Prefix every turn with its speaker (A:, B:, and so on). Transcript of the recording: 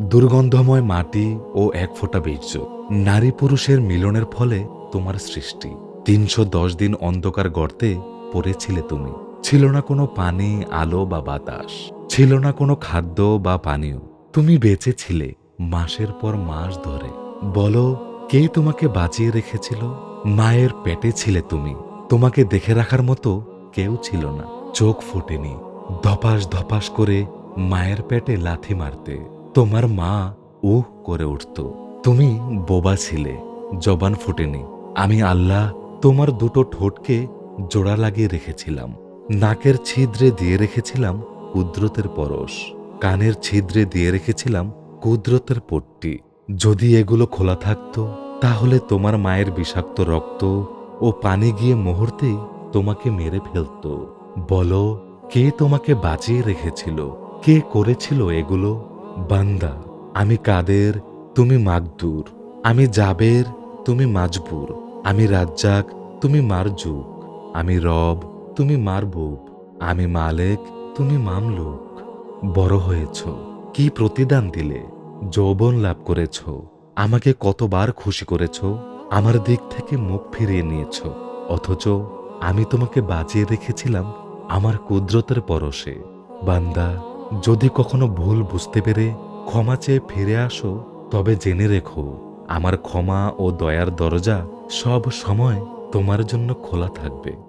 A: দুর্গন্ধময় মাটি ও এক ফোঁটা বীর্য। নারী পুরুষের মিলনের ফলে তোমার সৃষ্টি। তিনশো দশ দিন অন্ধকার গর্তে পড়েছিলে তুমি। ছিল না কোনো পানি, আলো বা বাতাস। ছিল না কোনো খাদ্য বা পানীয়। তুমি বেঁচে ছিলে মাসের পর মাস ধরে। বলো, কে তোমাকে বাঁচিয়ে রেখেছিল? মায়ের পেটে ছিলে তুমি। তোমাকে দেখে রাখার মতো কেউ ছিল না। চোখ ফোটেনি। ধপাস ধপাস করে মায়ের পেটে লাথি মারতে। তোমার মা উহ করে উঠত। তুমি বোবা ছিলে, জবান ফুটেনি। আমি আল্লাহ তোমার দুটো ঠোঁটকে জোড়া লাগিয়ে রেখেছিলাম। নাকের ছিদ্রে দিয়ে রেখেছিলাম কুদ্রতের পরশ। কানের ছিদ্রে দিয়ে রেখেছিলাম কুদ্রতের পট্টি। যদি এগুলো খোলা থাকতো, তাহলে তোমার মায়ের বিষাক্ত রক্ত ও পানি গিয়ে মুহূর্তেই তোমাকে মেরে ফেলতো। বলো, কে তোমাকে বাঁচিয়ে রেখেছিল? কে করেছিল এগুলো? বান্দা, আমি কাদের, তুমি মাগদুর। আমি জাবের, তুমি মাজবুর। আমি রাজ্জাক, তুমি মারজুক। আমি রব, তুমি মারবুব আমি মালেক, তুমি মামলুক। বড় হয়েছ, কি প্রতিদান দিলে? যৌবন লাভ করেছ। আমাকে কতবার খুশি করেছ? আমার দিক থেকে মুখ ফিরিয়ে নিয়েছ। অথচ আমি তোমাকে বাঁচিয়ে রেখেছিলাম আমার কুদরতের পরশে। বান্দা যদি কখনো ভুল বুঝতে পেরে ক্ষমা চেয়ে ফিরে আসো, তবে জেনে রেখো, আমার ক্ষমা ও দয়ার দরজা সব সময় তোমার জন্য খোলা থাকবে।